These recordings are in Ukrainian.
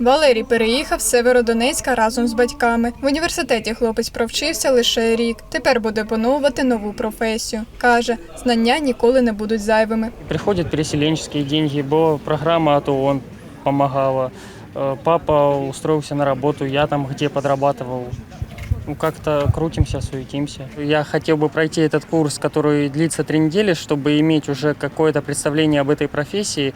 Валерій переїхав з Северодонецька разом з батьками. В університеті хлопець провчився лише рік. Тепер буде опановувати нову професію. Каже, знання ніколи не будуть зайвими. Приходят переселенческие деньги, была программа АТО, он помогала. Э, Папа устроился на работу, я там где подрабатывал. Ну, как-то крутимся, суетимся. Я хотел бы пройти этот курс, который длится три недели, чтобы иметь уже какое-то представление об этой профессии.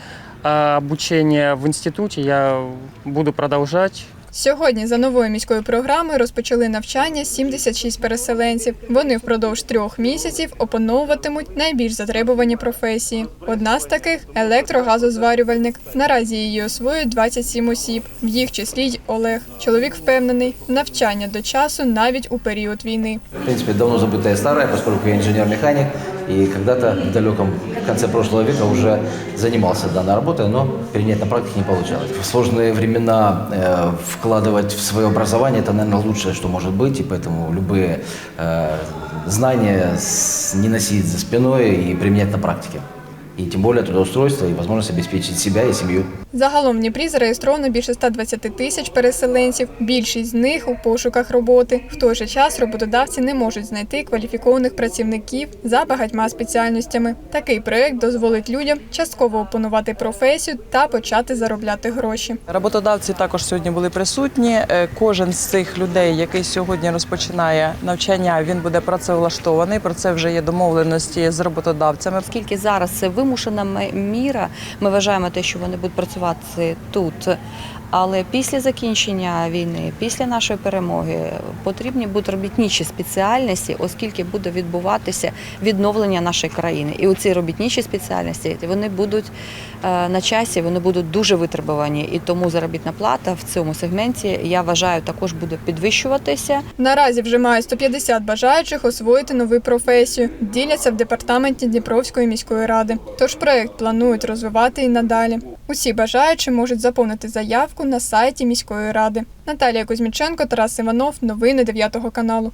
а обучение в институте я буду продолжать. Сьогодні за новою міською програмою розпочали навчання 76 переселенців. Вони впродовж трьох місяців опановуватимуть найбільш затребувані професії. Одна з таких електрогазозварювальник. Наразі її освоюють 27 осіб, в їх числі й Олег. Чоловік впевнений, навчання до часу навіть у період війни. В принципе, давно забытая старая, поскольку я инженер-механик, и когда-то в далеком конце прошлого века уже занимался данной работой, но принять на практике не получалось. В сложные времена э, вкладывать в свое образование – это, наверное, лучшее, что может быть, и поэтому любые э, знания с- не носить за спиной и применять на практике. И тем более трудоустройство и возможность обеспечить себя и семью. Загалом в Дніпрі зареєстровано більше 120 тисяч переселенців. Більшість з них у пошуках роботи. В той же час роботодавці не можуть знайти кваліфікованих працівників за багатьма спеціальностями. Такий проект дозволить людям частково опанувати професію та почати заробляти гроші. Роботодавці також сьогодні були присутні. Е, Кожен з цих людей, який сьогодні розпочинає навчання, він буде працевлаштований. Про це вже є домовленості з роботодавцями. Оскільки зараз це вимушена міра, ми вважаємо те, що вони будуть працювати тут. Але після закінчення війни, після нашої перемоги, потрібні будуть робітничі спеціальності, оскільки буде відбуватися відновлення нашої країни. І оці робітничі спеціальності вони будуть на часі, вони будуть дуже витребувані. І тому заробітна плата в цьому сегменті я вважаю також буде підвищуватися. Наразі вже мають 150 бажаючих освоїти нову професію. Діляться в департаменті Дніпровської міської ради. Тож проект планують розвивати і надалі. Усі бажаючі можуть заповнити заявку на сайті міської ради. Наталія Кузьміченко, Тарас Іванов. Новини 9 каналу.